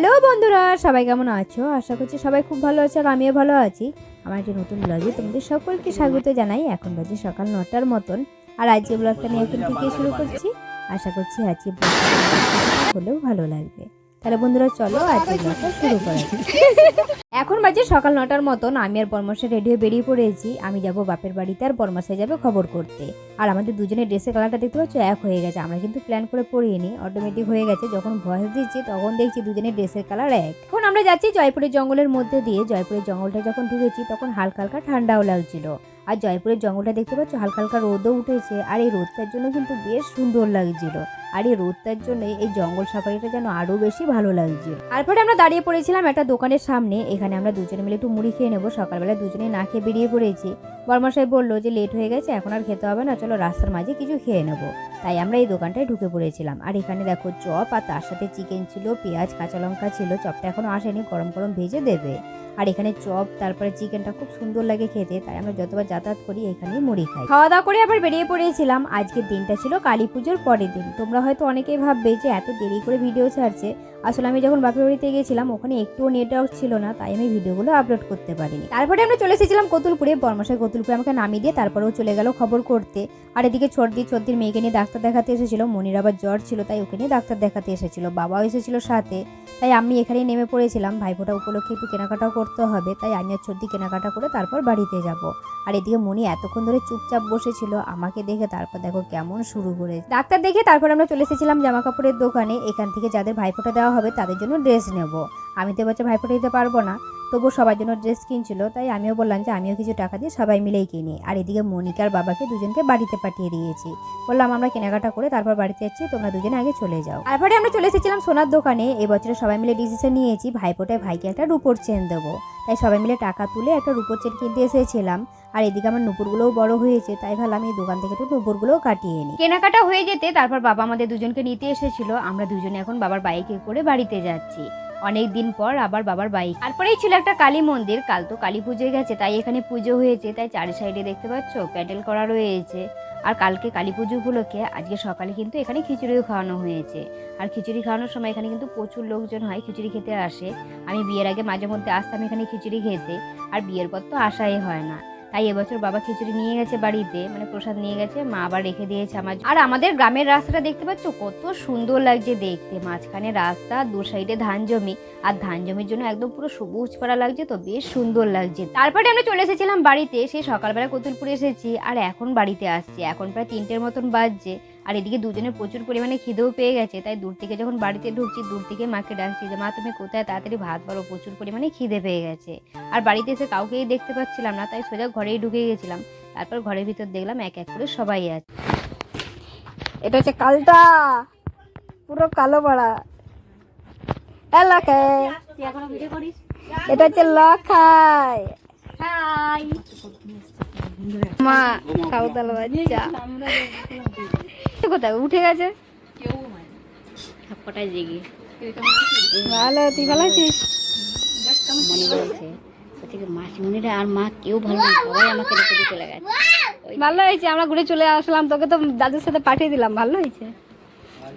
Hello বন্ধুরা, সবাই কেমন আছো? আশা করছি সবাই খুব ভালো আছো আর আমিও ভালো আছি। আমার একটি নতুন ব্লগে তোমাদের সকলকে স্বাগত জানাই। এখন বাজে সকাল নটার মতন। আর আজকে ব্লগটা নিয়ে এখন থেকে শুরু করছি। আশা করছি আজকে হলেও ভালো লাগবে। তাহলে বন্ধুরা চলো আজকে ব্লগটা শুরু করা এখন বাজে সকাল নটার মতন, আমি আর বর্মশে রেডি হয়ে বেরিয়ে পড়েছি। আমি যাব বাপের বাড়িতে আর বর্মশাই যাবে খবর করতে। আর আমাদের দুজনের ড্রেসের কালারটা দেখতে পাচ্ছ, এক হয়ে গেছে। আমরা কিন্তু প্ল্যান করে পড়িনি অটোমেটিক হয়ে গেছে। যখন ভয়েস দিচ্ছি, তখন দেখছি দুজনের ড্রেসের কালার এক। এখন আমরা যাচ্ছি জয়পুরের জঙ্গলের মধ্যে দিয়ে। জয়পুরের জঙ্গলটা যখন ঢুকেছি, তখন হালকা হালকা ঠান্ডাও লাগছিল। আর জয়পুরের জঙ্গলটা দেখতে পাচ্ছ, হালকা হালকা রোদও উঠেছে। আর এই রোদটার জন্য কিন্তু বেশ সুন্দর লাগছিল। আর এই রোদটার জন্য এই জঙ্গল সাফারিটা যেন আরও বেশি ভালো লাগছে। তারপরে আমরা দাঁড়িয়ে পড়েছিলাম একটা দোকানের সামনে। এখানে আমরা দুজনে মিলে একটু মুড়ি খেয়ে নেব। সকালবেলা দুজনে না খেয়ে বেরিয়ে পড়েছি। বর্মশাই বলল যে লেট হয়ে গেছে, এখন আর খেতে হবে না, চলো রাস্তার মাঝে কিছু খেয়ে নেব। তাই আমরা এই দোকানটায় ঢুকে পড়েছিলাম। আর এখানে দেখো চপ আর তার সাথে চিকেন ছিল, পেঁয়াজ, কাঁচা লঙ্কা ছিল, চপটা এখনও আসেনি, গরম গরম ভেজে দেবে। আর এখানে চপ, তারপরে চিকেনটা খুব সুন্দর লাগে খেতে, তাই আমরা যতবার যাতায়াত করি এখানেই মুড়ি খাই। খাওয়া দাওয়া করে আবার বেরিয়ে পড়েছিলাম। আজকের দিনটা ছিল কালী পুজোর পরের দিন। তোমরা হয়তো অনেকেই ভাববে যে এত দেরি করে ভিডিও ছাড়ছে। আসলে আমি যখন বাপের বাড়িতে গেছিলাম ওখানে একটুও নেটওয়ার্ক ছিল না, তাই আমি ভিডিওগুলো আপলোড করতে পারিনি। তারপরে আমরা চলে এসেছিলাম কতুলপুরে, বর্মশাই কতুলপুরে আমাকে নামিয়ে দিয়ে তারপরেও চলে গেল খবর করতে। আর এদিকে ছর্দি ছর্দির মেয়েকে নিয়ে ডাক্তার দেখাতে এসেছিল, মনির আবার জ্বর ছিল, তাই ওকে নিয়ে ডাক্তার দেখাতে এসেছিল, বাবাও এসেছিল সাথে। তাই আমি এখানেই নেমে পড়েছিলাম, ভাইফোঁটা উপলক্ষে একটু কেনাকাটাও করতে হবে, তাই আমি আর ছর্দি কেনাকাটা করে তারপর বাড়িতে যাব। আর এদিকে মনি এতক্ষণ ধরে চুপচাপ বসেছিল, আমাকে দেখে তারপর দেখো কেমন শুরু করে ডাক্তার দেখে তারপর আমরা চলে এসেছিলাম জামা কাপড়ের দোকানে, এখান থেকে যাদের ভাইফোঁটা দেওয়া হবে তাদের জন্য ড্রেস নেব। আমি তো এবছর ভাইফোঁটা দিতে পারব না। তবু সবার জন্য ড্রেস কিনছিল, তাই আমিও বললাম যে আমিও কিছু টাকা দিয়ে সবাই মিলেই কিনি। আর এদিকে মনিকার বাবাকে দুজনকে বাড়িতে পাঠিয়ে দিয়েছি। বললাম, আমরা কেনাকাটা করে তারপর বাড়িতে যাচ্ছি, তোমরা দুজনে আগে চলে যাও। তারপরে আমরা চলে এসেছিলাম সোনার দোকানে। এবছরে সবাই মিলে ডিসিশন নিয়েছি ভাইফোঁটায় ভাইকে একটা রুপোর চেন দেবো। তাই সবাই মিলে টাকা তুলে একটা রুপোর চেন কিনতে এসেছিলাম। আর এদিকে আমার নুপুরগুলোও বড় হয়েছে, তাই ভাবলাম এই দোকান থেকে একটু নুপুরগুলোও কাটিয়ে নিই। কেনাকাটা হয়ে যেতে তারপর বাবা আমাদের দুজনকে নিতে এসেছিল। আমরা দুজনে এখন বাবার বাইকে করে বাড়িতে যাচ্ছি। অনেক দিন পর আবার বাবার বাইক তারপরেই ছিল একটা কালী মন্দির। কাল তো কালী পুজো গেছে, তাই এখানে পুজো হয়েছে। তাই চারি সাইডে দেখতে পাচ্ছ, প্যান্ডেল করা রয়েছে। আর কালকে কালী পুজো আজকে সকালে কিন্তু এখানে খিচুড়িও খাওয়ানো হয়েছে। আর খিচুড়ি খাওয়ানোর সময় এখানে কিন্তু প্রচুর লোকজন হয়, খিচুড়ি খেতে আসে। আমি বিয়ের আগে মাঝে মধ্যে আসতাম এখানে খিচুড়ি খেতে। আর বিয়ের পর তো আসাই হয় না। তাই এবছর বাবা খিচুড়ি নিয়ে গেছে বাড়িতে মানে প্রসাদ নিয়ে গেছে, মা আবার রেখে দিয়েছে আমার আর আমাদের গ্রামের রাস্তাটা দেখতে পাচ্ছ? কত সুন্দর লাগছে দেখতে। মাঝখানে রাস্তা, দু সাইডে ধান জমি, আর ধান জমির জন্য একদম পুরো সবুজ পাড়া লাগছে তো, বেশ সুন্দর লাগছে। তারপরে আমরা চলে এসেছিলাম বাড়িতে, সেই সকালবেলা কতুলপুরে এসেছি, আর এখন বাড়িতে আসছি। এখন প্রায় তিনটের মতন বাজছে। আর এদিকে দুজনের প্রচুর পরিমাণে খিদেও পেয়ে গেছে তাই দূর থেকে যখন বাড়িতে ঢুকছি দূর থেকে মাকে ডাকছি যে মা তুমি কোথায়? তাড়াতাড়ি ভাত বাড়ো প্রচুর পরিমাণে খিদে পেয়ে গেছে। আর বাড়িতে এসে কাউকেই দেখতে পাচ্ছিলাম না তাই সোজা ঘরেই ঢুকে গেছিলাম। তারপর ঘরের ভিতর দেখলাম এক এক করে সবাই আছে। এটা হচ্ছে কালটা পুরো কালো পাড়া। এলাকায় এটা হচ্ছে লখাই। মা সাঁওতাল বাচ্চা। কোথায়? উঠে গেছে? সবকটাই জেগে। ভালো তুই ভালো আছিস? মনে বলছে ওদিকে মাসিমণিরা আর মা কেউ ভালো না সবাই আমাকে রেখে দিয়ে চলে গেছে ভালো হয়েছে আমরা ঘুরে চলে আসলাম তোকে তো দাদুর সাথে পাঠিয়ে দিলাম ভালো হয়েছে।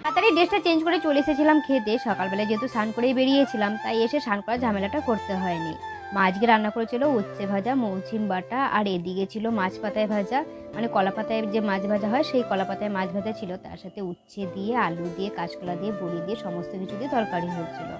তাড়াতাড়ি ড্রেসটা চেঞ্জ করে চলে এসেছিলাম খেতে সকালবেলা যেহেতু স্নান করেই বেরিয়েছিলাম তাই এসে স্নান করার ঝামেলাটা করতে হয়নি। মা আজকে রান্না করেছিল উচ্ছে ভাজা, মৌচিম বাটা, আর এদিকে ছিল মাছ পাতায় ভাজা। মানে কলা পাতায় যে মাছ ভাজা হয়, সেই কলা পাতায় মাছ ভাজা ছিল। তার সাথে উচ্ছে দিয়ে, আলু দিয়ে, কাঁচকলা দিয়ে, বড়ি দিয়ে, সমস্ত কিছু দিয়ে তরকারি হচ্ছিল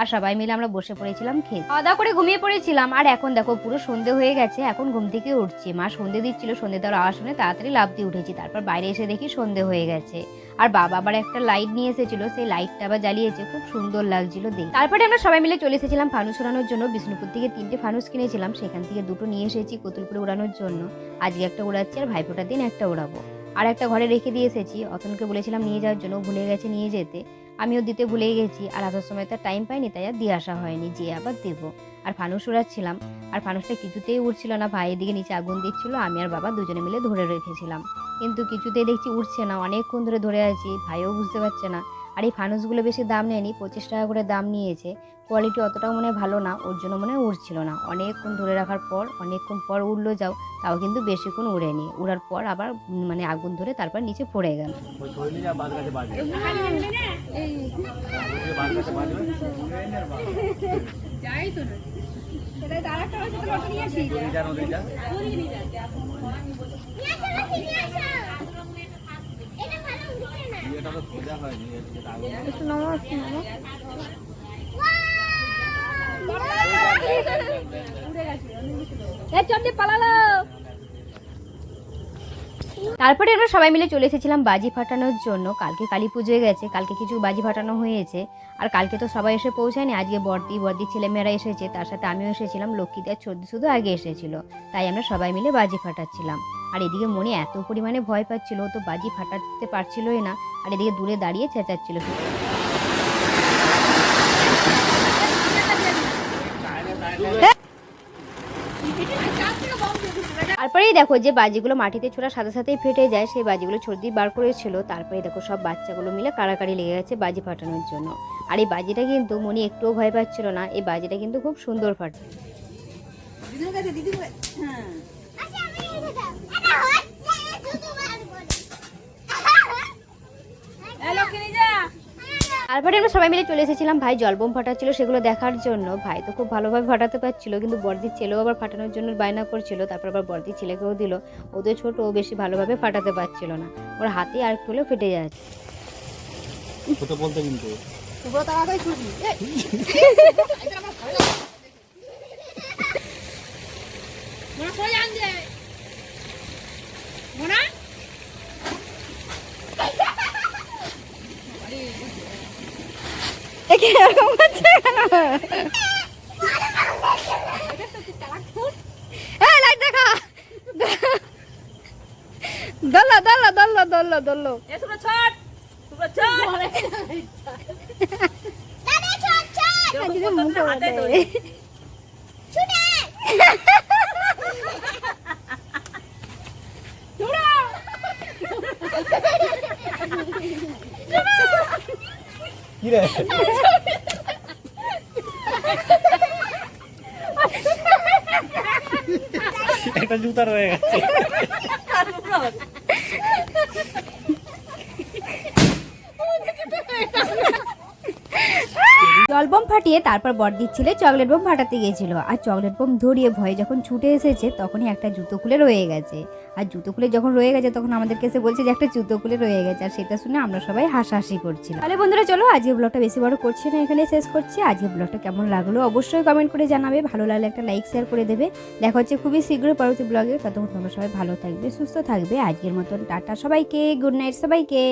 আর সবাই মিলে আমরা বসে পড়েছিলাম খাওয়া দাওয়া করে ঘুমিয়ে পড়েছিলাম। আর এখন দেখো, পুরো সন্ধে হয়ে গেছে। এখন ঘুম থেকে উঠছি। মা সন্ধে দিচ্ছিল, সন্ধে দেওয়ার আওয়াজ শুনে তাড়াতাড়ি লাভ দিয়ে উঠেছি। তারপর বাইরে এসে দেখি সন্ধে হয়ে গেছে। আর বাবা আবার একটা লাইট নিয়ে এসেছিল। সেই লাইটটা আবার জ্বালিয়েছে। খুব সুন্দর লাগছিল দেখে তারপরে আমরা সবাই মিলে চলে এসেছিলাম ফানুস উড়ানোর জন্য। বিষ্ণুপুর থেকে তিনটে ফানুস কিনেছিলাম। সেখান থেকে দুটো নিয়ে এসেছি কতুলপুরে উড়ানোর জন্য। আজকে একটা উড়াচ্ছি আর ভাইফোঁটার দিন একটা উড়াবো আর একটা ঘরে রেখে দিয়ে এসেছি। অতনকে বলেছিলাম নিয়ে যাওয়ার জন্য। ভুলে গেছে নিয়ে যেতে। আমিও দিতে ভুলে গেছি। আর আসার সময় তার টাইম পাইনি, তাই আর দিয়ে আসা হয়নি যে আবার দেবো। আর ফানুস উড়াচ্ছিলাম আর ফানুসটা কিছুতেই উঠছিল না, ভাই এদিকে নিচে আগুন দিচ্ছিল, আমি আর বাবা দুজনে মিলে ধরে রেখেছিলাম। কিন্তু কিছুতেই দেখছি উঠছে না, অনেকক্ষণ ধরে ধরে আছি, ভাইও বুঝতে পারছে না। আর এই ফানুসগুলো বেশি দাম নেয়নি পঁচিশ টাকা করে দাম নিয়েছে। কোয়ালিটি অতটাও মনে হয় ভালো না ওর জন্য মনে হয় উড়ছিল না। অনেকক্ষণ ধরে রাখার পর অনেকক্ষণ পর উড়লো যাও তাও কিন্তু বেশিক্ষণ উড়েনি। উড়ার পর আবার মানে আগুন ধরে তারপর নিচে পড়ে গেল। গাছে বাজবে তারপরে আমরা সবাই মিলে চলে এসেছিলাম বাজি ফাটানোর জন্য। কালকে কালী পুজোয় গেছে কালকে কিছু বাজি ফাটানো হয়েছে। আর কালকে তো সবাই এসে পৌঁছায়নি আজকে বর্দি বর্দি ছেলেমেয়েরা এসেছে তার সাথে আমিও এসেছিলাম লক্ষ্মীতে আর চোদ্দ শুধু আগে এসেছিল। তাই আমরা সবাই মিলে বাজি ফাটাচ্ছিলাম। আর এদিকে মনে এত পরিমাণে ভয় পাচ্ছিল তো বাজি ফাটাতে পারছিলই না। আর এদিকে দূরে দাঁড়িয়ে চেঁচাচ্ছিল তারপরেই দেখো যে বাজিগুলো মাটিতে ছোড়ার সাথে সাথেই ফেটে যায় সেই বাজিগুলো ছর্দি বার করেছিল। তারপরে দেখো সব বাচ্চাগুলো মিলে কাড়াকাড়ি লেগে গেছে বাজি ফাটানোর জন্য। আর এই বাজিটা কিন্তু মনি একটুও ভয় পাচ্ছিল না এই বাজিটা কিন্তু খুব সুন্দর ফাটে। তারপরে আমরা সবাই মিলে চলে এসেছিলাম। ভাই জলবোম ফাটাচ্ছিল সেগুলো দেখার জন্য। ভাই তো খুব ভালোভাবে ফাটাতে পারছিল কিন্তু বর্দির ছেলেও আবার ফাটানোর জন্য বায়না করছিল তারপর আবার বর্দির ছেলেকেও দিল। ও তো ছোট ও বেশি ভালোভাবে ফাটাতে পারছিল না। ওর হাতে আর একটু হলেও ফেটে যাচ্ছে। ছোট বলতে কিন্তু। দল্লা দল্লা দল্লা দল্লা দল্লো। কি রে একটা জুতা রয়ে গেছে। জল বোম ফাটিয়ে তারপর বর্দির ছেলে চকলেট বোম ফাটাতে গিয়েছিল। আর চকলেট বোম ধরিয়ে ভয়ে যখন ছুটে এসেছে, তখনই একটা জুতো খুলে রয়ে গেছে। আর জুতো খুলে যখন রয়ে গেছে, তখন আমাদেরকে এসে বলছে যে, একটা জুতো খুলে রয়ে গেছে। আর সেটা শুনে আমরা সবাই হাসাহাসি করছিলাম। তাহলে বন্ধুরা, চলো, আজকে ব্লগটা বেশি বড় করছি না এখানে শেষ করছি। আজকে ব্লগটা কেমন লাগল অবশ্যই কমেন্ট করে জানাবে। ভালো লাগলে একটা লাইক শেয়ার করে দেবে। দেখা হচ্ছে খুবই শীঘ্রই পরবর্তী ব্লগে। ততক্ষণ তোমরা সবাই ভালো থাকবে, সুস্থ থাকবে। আজকের মতন টাটা সবাইকে গুড নাইট সবাইকে।